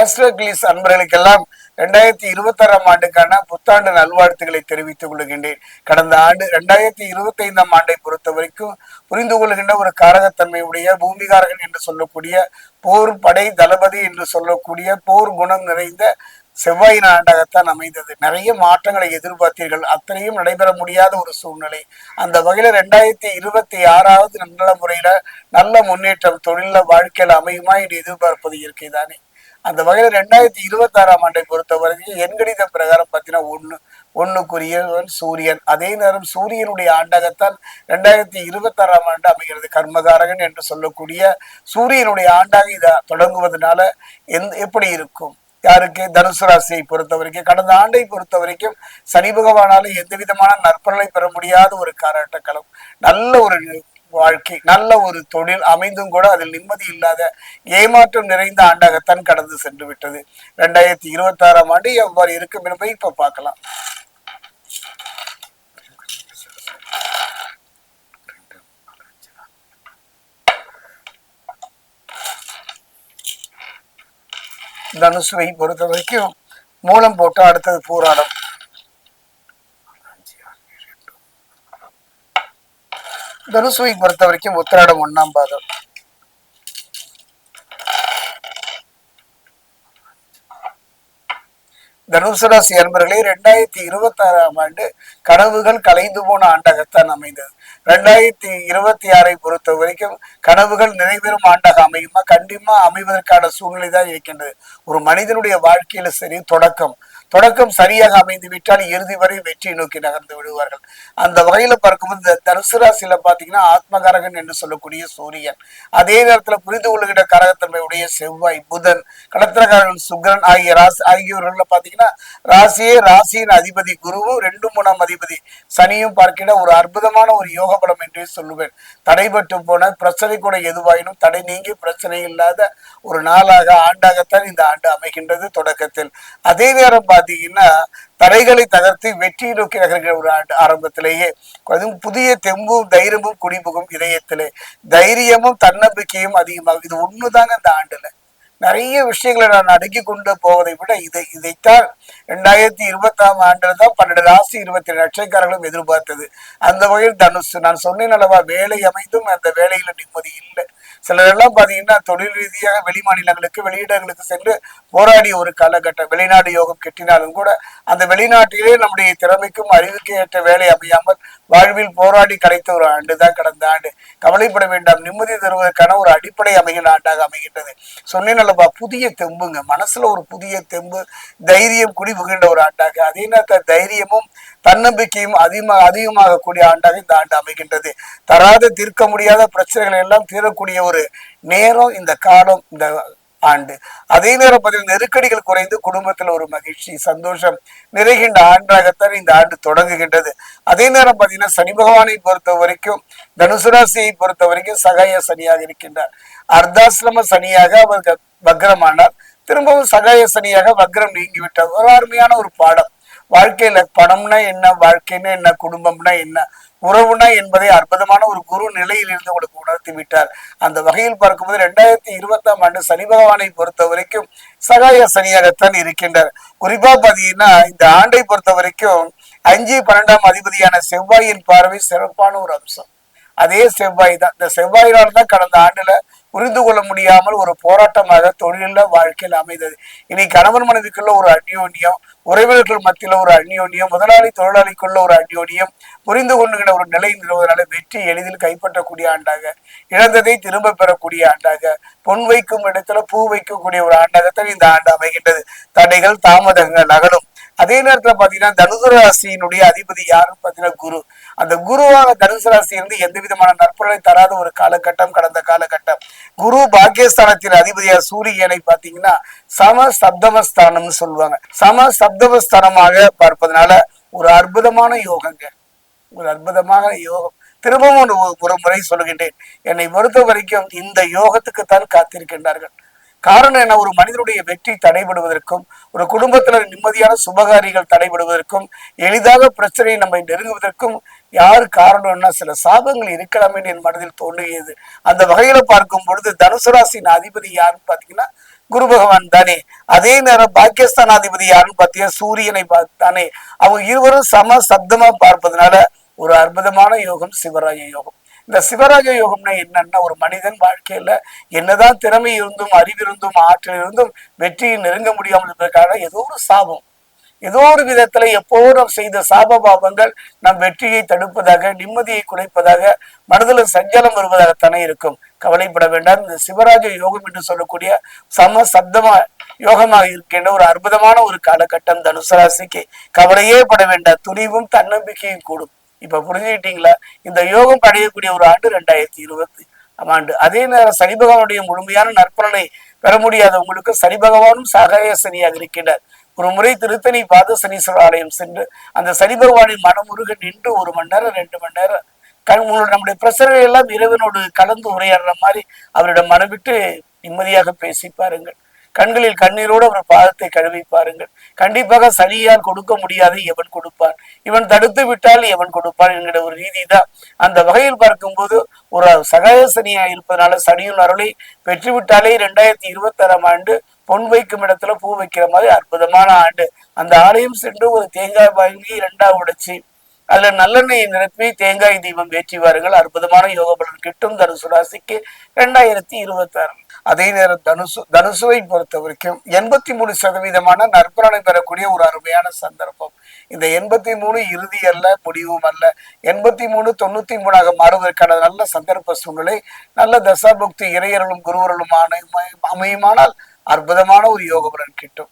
ஆஸ்ட்ரோகிளிஸ் அன்பர்களுக்கெல்லாம் ரெண்டாயிரத்தி இருபத்தி ஆறாம் ஆண்டுக்கான புத்தாண்டு நல்வாழ்த்துக்களை தெரிவித்துக் கொள்கின்றேன். கடந்த ஆண்டு ரெண்டாயிரத்தி இருபத்தி ஐந்தாம் ஆண்டை பொறுத்த வரைக்கும் புரிந்து கொள்கின்ற ஒரு காரகத்தன்மையுடைய பூமிகாரகன் என்று சொல்லக்கூடிய போர் படை தளபதி என்று சொல்லக்கூடிய போர் குணம் நிறைந்த செவ்வாயின் ஆண்டாகத்தான் அமைந்தது. நிறைய மாற்றங்களை எதிர்பார்த்தீர்கள். அத்தனையும் நடைபெற முடியாத ஒரு சூழ்நிலை. அந்த வகையில ரெண்டாயிரத்தி இருபத்தி ஆறாவது நல்ல முறையில நல்ல முன்னேற்றம் தொழில வாழ்க்கையில் அமையுமா என்று எதிர்பார்ப்பது இயற்கை தானே அந்த வகையில் ரெண்டாயிரத்தி இருபத்தாறாம் ஆண்டை பொறுத்த வரைக்கும் எண்கணித பிரகாரம் பார்த்தீங்கன்னா ஒன்று ஒன்றுக்குரியவன் சூரியன். அதே நேரம் சூரியனுடைய ஆண்டாகத்தான் ரெண்டாயிரத்தி இருபத்தாறாம் ஆண்டு அமைகிறது. கர்மகாரகன் என்று சொல்லக்கூடிய சூரியனுடைய ஆண்டாக இதை தொடங்குவதனால எந்த எப்படி இருக்கும்? யாருக்கு? தனுசு ராசியை பொறுத்த வரைக்கும் கடந்த ஆண்டை பொறுத்த வரைக்கும் சனி பகவானால எந்த விதமான நற்பலனை பெற முடியாத ஒரு காலகட்டம் நல்ல ஒரு வாழ்க்கை நல்ல ஒரு தொழில் அமைந்தும் கூட அதில் நிம்மதி இல்லாத ஏமாற்றம் நிறைந்த ஆண்டாகத்தான் கடந்து சென்று விட்டது. ரெண்டாயிரத்தி இருபத்தி ஆறாம் ஆண்டு எவ்வாறு இருக்கும் என்பதை இப்ப பார்க்கலாம். தனுசுவை பொறுத்த வரைக்கும் மூலம் போட்டு அடுத்தது பூராடம். தனுசுவை பொறுத்த வரைக்கும் உத்திராடம் ஒண்ணாம் பாதம். தனுசு ராசி அன்பர்களே ரெண்டாயிரத்தி இருபத்தி ஆறாம் ஆண்டு கனவுகள் கலைந்து போன ஆண்டாகத்தான் அமைந்தது. ரெண்டாயிரத்தி இருபத்தி ஆறை பொறுத்த வரைக்கும் கனவுகள் நிறைவேறும் ஆண்டாக அமையுமா? கண்டிப்பா அமைவதற்கான சூழ்நிலை தான் இருக்கின்றது. ஒரு மனிதனுடைய வாழ்க்கையில சரி தொடக்கம். தொடக்கம் சரியாக அமைந்து விட்டால் இறுதி வரை வெற்றி நோக்கி நகர்ந்து விடுவார்கள். அந்த வகையில பார்க்கும்போது இந்த தனுசு ராசியில பாத்தீங்கன்னா ஆத்மகாரகன் என்று சொல்லக்கூடிய சூரியன். அதே நேரத்துல புரிந்து கொள்ளுகிற கரகத்தன்மையுடைய செவ்வாய் புதன் கடத்திரகாரன் சுக்ரன் ஆகிய ராசி ஆகியோர்கள்ல பாத்தீங்கன்னா ராசியே ராசியின் அதிபதி குருவும் ரெண்டு மூணாம் அதிபதி சனியும் பார்க்கிற ஒரு அற்புதமான ஒரு யோக பலம் என்றே சொல்லுவேன். தடைபட்டு போன பிரச்சனை கூட எதுவாயினும் தடை நீங்கி பிரச்சனை இல்லாத ஒரு நாளாக ஆண்டாகத்தான் இந்த ஆண்டு அமைகின்றது தொடக்கத்தில். அதே நேரம் பாத்தீங்கன்னா தடைகளை தகர்த்து வெற்றியை நோக்கி நகர்கிற ஒரு ஆண்டு ஆரம்பத்திலேயே அதுவும் புதிய தெம்பும் தைரியமும் குடிபுகும் இதயத்திலே. தைரியமும் தன்னம்பிக்கையும் அதிகமாகும். இது ஒண்ணுதாங்க இந்த ஆண்டுல. நிறைய விஷயங்களை நான் அடுக்கி கொண்டு போவதை விட இதை இதைத்தான் ரெண்டாயிரத்தி இருபத்தாம் ஆண்டுல தான் பன்னெண்டு ராசி இருபத்தி ரெண்டு நட்சத்திரங்களும் எதிர்பார்த்தது. அந்த வகையில் தனுசு நான் சொன்னேன் அல்லவா வேலை அமைந்தும் அந்த வேலையில நிம்மதி இல்லை. சிலர் எல்லாம் பாத்தீங்கன்னா தொழில் ரீதியாக வெளி மாநிலங்களுக்கு வெளியிடங்களுக்கு சென்று போராடிய ஒரு காலகட்டம். வெளிநாடு யோகம் கெட்டினாலும் கூட அந்த வெளிநாட்டிலே நம்முடைய திறமைக்கும் அறிவுக்கு ஏற்ற வேலை அமையாமல் வாழ்வில் போராடி கிடைத்த ஒரு ஆண்டு தான் கடந்த ஆண்டு. கவலைப்பட வேண்டாம். நிம்மதி தருவதற்கான ஒரு அடிப்படை அமைகிற ஆண்டாக அமைகின்றது. சொன்னேன் அல்லவா? புதிய தெம்புங்க. மனசுல ஒரு புதிய தெம்பு தைரியம் குடிபுகின்ற ஒரு ஆண்டாக. அதே நேரத்தில் தைரியமும் தன்னம்பிக்கையும் அதிகமாக அதிகமாக கூடிய ஆண்டாக இந்த ஆண்டு அமைகின்றது. தராத தீர்க்க முடியாத பிரச்சனைகள் எல்லாம் தீரக்கூடிய ஒரு நேரம் இந்த காலம் இந்த ஆண்டு. அதே நேரம் பார்த்தீங்கன்னா நெருக்கடிகள் குறைந்து குடும்பத்தில் ஒரு மகிழ்ச்சி சந்தோஷம் நிறைகின்ற ஆண்டாகத்தான் இந்த ஆண்டு தொடங்குகின்றது. அதே நேரம் பார்த்தீங்கன்னா சனி பகவானை பொறுத்த வரைக்கும் தனுசு ராசியை பொறுத்த வரைக்கும் சகாய சனியாக இருக்கின்றார். அர்த்தாசிரம சனியாக அவர் வக்ரமானார். திரும்பவும் சகாய சனியாக வக்ரம் நீங்கிவிட்டார். ஒரு அருமையான ஒரு பாடம். வாழ்க்கையில பணம்னா என்ன வாழ்க்கைன்னா என்ன குடும்பம்னா என்ன உறவுனா என்பதை அற்புதமான ஒரு குரு நிலையில் இருந்து உங்களுக்கு உணர்த்தி விட்டார். அந்த வகையில் பார்க்கும்போது ரெண்டாயிரத்தி இருபத்தாம் ஆண்டு சனி பகவானை பொறுத்த வரைக்கும் சகாய சனியாகத்தான் இருக்கின்றார். குறிப்பா பாத்தீங்கன்னா இந்த ஆண்டை பொறுத்த வரைக்கும் அஞ்சு பன்னெண்டாம் அதிபதியான செவ்வாயின் பார்வை சிறப்பான ஒரு அம்சம். அதே செவ்வாய் தான். இந்த செவ்வாயினால் தான் கடந்த ஆண்டுல புரிந்து கொள்ள முடியாமல் ஒரு போராட்டமாக தொழில வாழ்க்கையில் அமைந்தது. இனி கணவன் மனைவிக்குள்ள ஒரு அந்யோன்யம் உறவினர்கள் மத்தியில் ஒரு அந்யோன்யம் முதலாளி தொழிலாளிக்குள்ள ஒரு அந்யோன்யம் புரிந்து கொண்டுகிற ஒரு நிலை நிறுவதனால வெற்றி எளிதில் கைப்பற்றக்கூடிய ஆண்டாக இழந்ததை திரும்ப பெறக்கூடிய ஆண்டாக பொன் வைக்கும் இடத்துல பூ வைக்கக்கூடிய ஒரு ஆண்டாகத்தான் இந்த ஆண்டு அமைகின்றது. தடைகள் தாமதங்கள் அகலும். அதே நேரத்துல பாத்தீங்கன்னா தனுசு ராசியினுடைய அதிபதி யாருன்னு பாத்தீங்கன்னா குரு. அந்த குருவாக தனுசு ராசி இருந்து எந்த விதமான நற்பலனை தராத ஒரு காலகட்டம் கடந்த காலகட்டம். குரு பாக்கியஸ்தானத்தின் அதிபதியார் சூரியனை பாத்தீங்கன்னா சம சப்தமஸ்தானம்னு சொல்லுவாங்க. சம சப்தமஸ்தானமாக பார்ப்பதனால ஒரு அற்புதமான யோகங்க. ஒரு அற்புதமான யோகம். திரும்பவும் ஒரு ஒரு முறை சொல்லுகின்றேன். என்னை பொறுத்த வரைக்கும் இந்த யோகத்துக்குத்தான் காத்திருக்கின்றார்கள். காரணம் என்ன? ஒரு மனிதனுடைய வெற்றி தடைபடுவதற்கும் ஒரு குடும்பத்தினர் நிம்மதியான சுபகாரியங்கள் தடைபடுவதற்கும் எளிதாக பிரச்சனையை நம்ம நெருங்குவதற்கும் யார் காரணம்னா சில சாபங்கள் இருக்கலாமே என் மனதில் தோன்றியது அந்த வகையில பார்க்கும் பொழுது தனுசு ராசியின் அதிபதி யாருன்னு பாத்தீங்கன்னா குரு பகவான் தானே. அதே நேரம் பாகிஸ்தானாதிபதி யாருன்னு பார்த்தீங்கன்னா சூரியனை பார்த்தானே அவங்க இருவரும் சம சப்தமா பார்ப்பதனால ஒரு அற்புதமான யோகம் சிவராய யோகம். இந்த சிவராஜ யோகம்னா என்னன்னா ஒரு மனிதன் வாழ்க்கையில என்னதான் திறமை இருந்தும் அறிவிருந்தும் ஆற்றல் இருந்தும் வெற்றியை நெருங்க முடியாமல் இருப்பதற்காக ஏதோ ஒரு சாபம். ஏதோ ஒரு விதத்துல எப்போதும் செய்த சாப பாபங்கள் நம் வெற்றியை தடுப்பதாக நிம்மதியை குலைப்பதாக மனதில் சஞ்சலம் வருவதாகத்தானே இருக்கும். கவலைப்பட வேண்டாம். இந்த சிவராஜ யோகம் என்று சொல்லக்கூடிய சம சப்தமா யோகமாக இருக்கின்ற ஒரு அற்புதமான ஒரு காலகட்டம் தனுசு ராசிக்கு. கவலையே பட வேண்டாம். துணிவும் தன்னம்பிக்கையும் கூடும். இப்ப புரிஞ்சுக்கிட்டீங்களா? இந்த யோகம் அடையக்கூடிய ஒரு ஆண்டு ரெண்டாயிரத்தி இருபத்தி ஆண்டு. அதே நேரம் சனி பகவானுடைய முழுமையான நற்பலனை பெற முடியாத உங்களுக்கு சனி பகவானும் சகாய சனியாக இருக்கின்றார். ஒரு முறை திருத்தணி பாத சனீஸ்வரர் ஆலயம் சென்று அந்த சனி பகவானின் மனமுருக நின்று ஒரு மணி நேரம் ரெண்டு மணி நேரம் கண் உங்களோட நம்முடைய பிரசர்கள் எல்லாம் இறைவனோடு கலந்து உரையாடுற மாதிரி அவரிடம் மனவிட்டு நிம்மதியாக பேசி பாருங்கள். கண்களில் கண்ணீரோடு அவர் பாதத்தை கழுவி பாருங்கள். கண்டிப்பாக சனியால் கொடுக்க முடியாது எவன் கொடுப்பான். இவன் தடுத்து விட்டால் எவன் கொடுப்பான் என்கிற ஒரு ரீதி தான் அந்த வகையில் பார்க்கும்போது ஒரு சகாய சனியா இருப்பதனால சனியின் அருளை பெற்றுவிட்டாலே இரண்டாயிரத்தி இருபத்தாறாம் ஆண்டு பொன் வைக்கும் இடத்துல பூ வைக்கிற மாதிரி அற்புதமான ஆண்டு. அந்த ஆலயம் சென்று ஒரு தேங்காய் வாங்கி இரண்டா உடைச்சி அதுல நல்லெண்ணெயை நிரப்பி தேங்காய் தீபம் வேற்றி வாருங்கள். அற்புதமான யோக பலன் கிட்டும் தனுசு ராசிக்கு ரெண்டாயிரத்தி இருபத்தி ஆறு அதே நேரம் தனுசு தனுசுவை பொறுத்த வரைக்கும் எண்பத்தி மூணு சதவீதமான நற்பலனை பெறக்கூடிய ஒரு அருமையான சந்தர்ப்பம். இந்த எண்பத்தி மூணு இறுதி அல்ல முடிவும் அல்ல. எண்பத்தி மூணு தொண்ணூத்தி மூணாக மாறுவதற்கான நல்ல சந்தர்ப்ப சூழ்நிலை நல்ல தசாபக்தி இறையர்களும் குருவர்களும் அமையுமானால் அற்புதமான ஒரு யோக பலன் கிட்டும்.